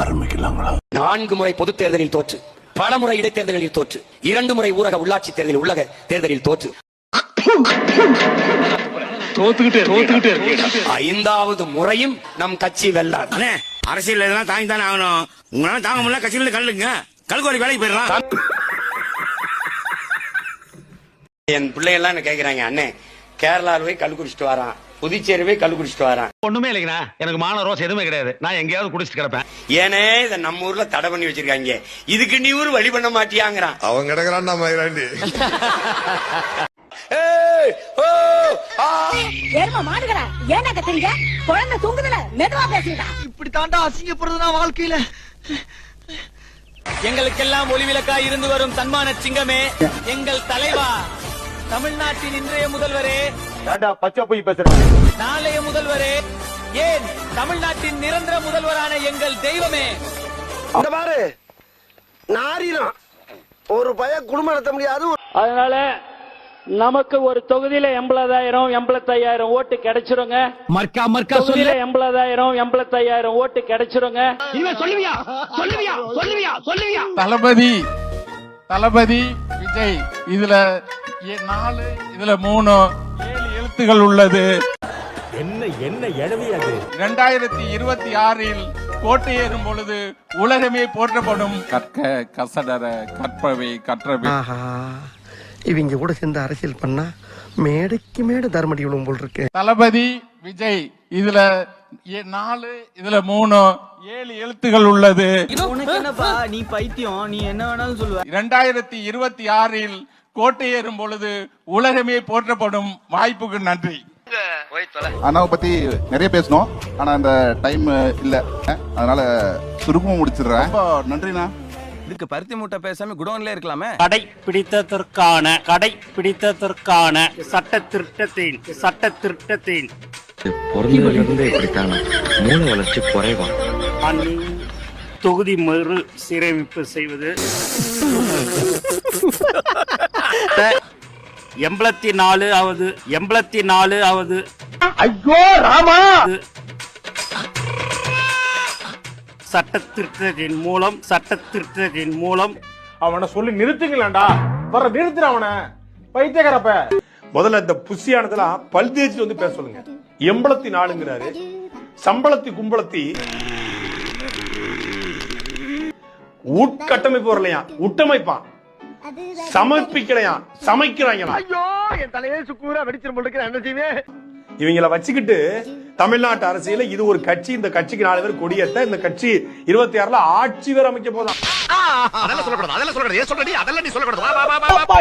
ஆரம்பிக்கலாங்களா? நான்கு முறை பொதுத் தேர்தலில் தோற்று பல முறை இடைத்தேர்தலில் தோற்று இரண்டு முறை ஊரக உள்ளாட்சி தேர்தலில் உள்ளக தேர்தலில் தோற்று. தோத்துக்கிட்டே தோத்துக்கிட்டே இருக்கு. ஐந்தாவது முறையும் நம் கட்சி வெல்லாது அண்ணே அரசியல் இதெல்லாம் தாங்கி தானே ஆகணும். உங்களால தாங்க முடியல கட்சியில கல்லுங்க. கல்கோரி வேலைக்கு போயிடலாம். என் பிள்ளைகள்லாம் என்ன கேக்குறாங்க அண்ணே கேரளால போய் கல் குடிச்சிட்டு வரான். புதுச்சேரி போய் கல் குடிச்சிட்டு வரான். ஒண்ணுமே இல்லைங்கண்ணா. எனக்கு மான ரோஸ் எதுவுமே கிடையாது. நான் எங்கேயாவது குடிச்சிட்டு கிடப்பேன். ஏனே இதை நம்ம ஊர்ல தடை பண்ணி வச்சிருக்காங்க. இதுக்கு நீ ஊர் வழி பண்ண மாட்டியாங்கிறான். அவன் கிடக்குறான் நம்ம இப்படி தாண்டா அசிங்கப்படுறதுனா வாழ்க்கையில. எங்களுக்கெல்லாம் ஒளிவிளக்கா இருந்து வரும் சன்மான சிங்கமே எங்கள் தலைவா. தமிழ்நாட்டின் இன்றைய முதல்வரே. பச்சை போய் பேசுறேன் நாளைய முதல்வரே. ஏன் தமிழ்நாட்டின் நிரந்தர முதல்வரான எங்கள் தெய்வமே? இந்த பாரு நாரினம் ஒரு பய குடும்பம் நடத்த முடியாது அதனால நமக்கு ஒரு தொகுதியில எண்பதாயிரம் எண்பத்தையாயிரம் ஓட்டு கிடைச்சிருங்க. மர்க்கா மர்க்கா தொகுதியில எண்பதாயிரம் எண்பத்தையாயிரம் ஓட்டு கிடைச்சிருங்க. சொல்லுவியா? சொல்லுவியா? சொல்லுவியா? சொல்லுவியா? தளபதி தளபதி விஜய் இதுல நாலு. இதுல மூணு. ஏழு எழுத்துகள் உள்ளது. என்ன என்ன எழவி அது? இரண்டாயிரத்தி இருபத்தி ஆறில் கோட்டையேறும் பொழுது உலகமே போற்றப்படும். கற்க கசடர கற்பவை கற்றவை. இவங்க கூட சேர்ந்து அரசியல் பண்ணா மேடைக்கு மேடை தர்மடி விழும் போல் இருக்கு. தளபதி விஜய் இதுல ஏ- நாலு இதுல மூணு ஏழு எழுத்துகள் உள்ளது. உனக்கு என்னப்பா நீ பைத்தியம் நீ என்ன வேணாலும் சொல்லுவ. இரண்டாயிரத்தி இருபத்தி ஆறில் கோட்டையேறும் பொழுது உலகமே போற்றப்படும் வாய்ப்புக்கு நன்றி. அண்ணாவை பத்தி நிறைய பேசணும். ஆனா அந்த டைம் இல்ல. அதனால சுருக்கமா முடிச்சிடுறேன். ரொம்ப நன்றிண்ணா. இதுக்கு பருத்தி மூட்டை பேசாம குடோன்ல இருக்கலாமே. கடை பிடித்ததற்கான கடை பிடித்ததற்கான சட்ட திருட்டத்தின் சட்ட திருட்டத்தின் பிறந்ததுல இப்படித்தான. மூளை வளர்ச்சி குறைவா தொகுதி மறு சீரமைப்பு செய்வது. எண்பத்தி நாலு ஆவது எண்பத்தி நாலு ஆவது ஐயோ ராமா! சட்ட திருத்தத்தின் மூலம் சட்ட திருத்தத்தின் மூலம். அவனை சொல்லி நிறுத்துங்களேன்டா வர நிறுத்துற அவனை. பைத்தியக்காரப்ப. முதல்ல இந்த புசியானதெல்லாம் பல் தேய்ச்சிட்டு வந்து பேச சொல்லுங்க. எம்பளத்தி நாளுங்கிறாரு சம்பளத்தி கும்பளத்தி உட்கட்டமைப்பு வரலையா? உட்டமைப்பான். சமர்ப்பிக்கலையா? சமைக்கிறாங்களா ஐயோ என் தலையே சுக்கூரா வெடிச்சிரும் இருக்கு என்ன செய்வேன்? இவங்கள வச்சுக்கிட்டு தமிழ்நாட்டு அரசியல இது ஒரு கட்சி இந்த கட்சிக்கு நாலு பேர் கொடியேத்த இந்த கட்சி இருபத்தி ஆறுல ஆட்சி வேற அமைக்க போதான் அதெல்லாம் சொல்லக்கூடாது அதெல்லாம் சொல்லக்கூடாது. சொல்றடி? அதெல்லாம் நீ சொல்லக்கூடாது. வா, வா, வா, வா,